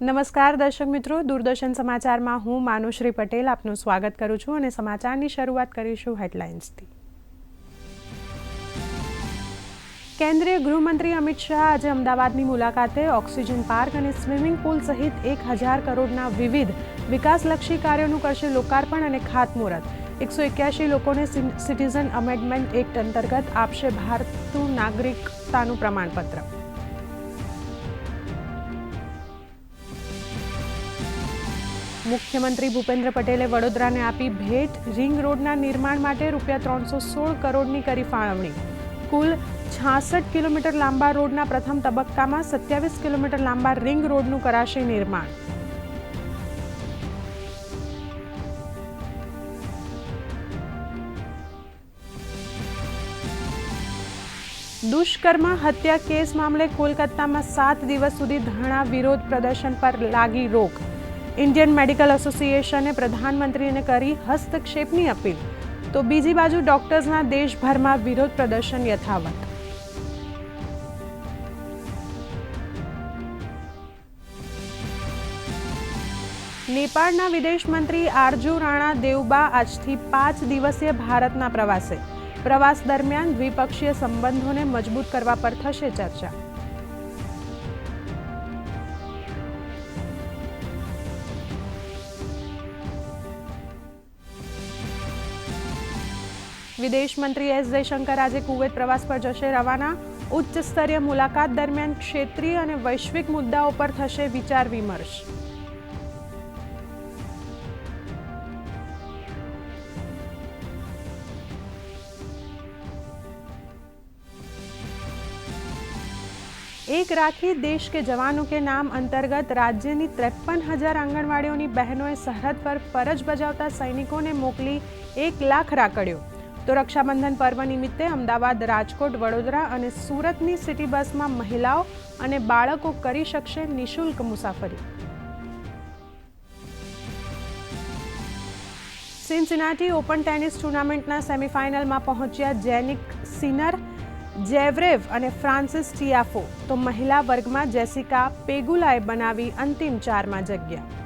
નમસ્કાર દર્શક મિત્રો, દૂરદર્શન સમાચારમાં હું માનુશ્રી પટેલ આપનું સ્વાગત કરું છું અને સમાચારની શરૂઆત કરીશું હેડલાઇન્સથી. કેન્દ્રીય ગૃહમંત્રી અમિત શાહ આજે અમદાવાદની મુલાકાતે ઓક્સિજન પાર્ક અને સ્વિમિંગ પુલ સહિત એક હજાર કરોડના વિવિધ વિકાસલક્ષી કાર્યોનું કરશે લોકાર્પણ અને ખાતમુહૂર્ત. એકસો એક્યાસી લોકોને સિટીઝન અમેન્ડમેન્ટ એક્ટ અંતર્ગત આપશે ભારતનું નાગરિકતાનું પ્રમાણપત્ર. મુખ્યમંત્રી ભૂપેન્દ્ર પટેલે વડોદરાને આપી ભેટ. રિંગ રોડના નિર્માણ માટે રૂપિયા ત્રણસો સોળ કરોડની કરી ફાળવણી. કુલ છાસઠ કિલોમીટર લાંબા રોડના પ્રથમ તબક્કામાં સત્યાવીસ કિલોમીટર લાંબા રિંગ રોડનું કરાશે નિર્માણ. દુષ્કર્મ હત્યા કેસ મામલે કોલકાતામાં સાત દિવસ સુધી ધરણા વિરોધ પ્રદર્શન પર લાગી રોક. ઇન્ડિયન મેડિકલ એસોસિએશને પ્રધાનમંત્રીને કરી હસ્તક્ષેપની અપીલ. તો બીજી બાજુ ડોક્ટર્સના દેશભરમાં વિરોધ પ્રદર્શન યથાવત. નેપાળના વિદેશ મંત્રી આરજુ રાણા દેવબા આજથી પાંચ દિવસીય ભારતના પ્રવાસે. પ્રવાસ દરમિયાન દ્વિપક્ષીય સંબંધોને મજબૂત કરવા પર થશે ચર્ચા. વિદેશ મંત્રી એસ જયશંકર આજે કુવૈત પ્રવાસ પર જશે રવાના. ઉચ્ચ સ્તરીય મુલાકાત દરમિયાન ક્ષેત્રીય અને વૈશ્વિક મુદ્દાઓ પર થશે વિચાર વિમર્શ. એક રાખી દેશ કે જવાનો કે નામ અંતર્ગત રાજ્યની ત્રેપન હજાર આંગણવાડીઓની બહેનોએ સરહદ પર ફરજ બજાવતા સૈનિકોને મોકલી એક લાખ રાખડ્યો. તો રક્ષાબંધન પર્વ નિમિત્તે અમદાવાદ, રાજકોટ, વડોદરા અને સુરતની સિટી બસમાં મહિલાઓ અને બાળકો કરી શકશે નિઃશુલ્ક મુસાફરી. સિન્સિનાટી ઓપન ટેનિસ ટુર્નામેન્ટના સેમિફાઇનલમાં પહોંચ્યા જેનિક સિનર, જેવરેવ અને ફ્રાન્સિસ ટિયાફો. તો મહિલા વર્ગમાં જેસિકા પેગુલાએ બનાવી અંતિમ ચારમાં જગ્યા.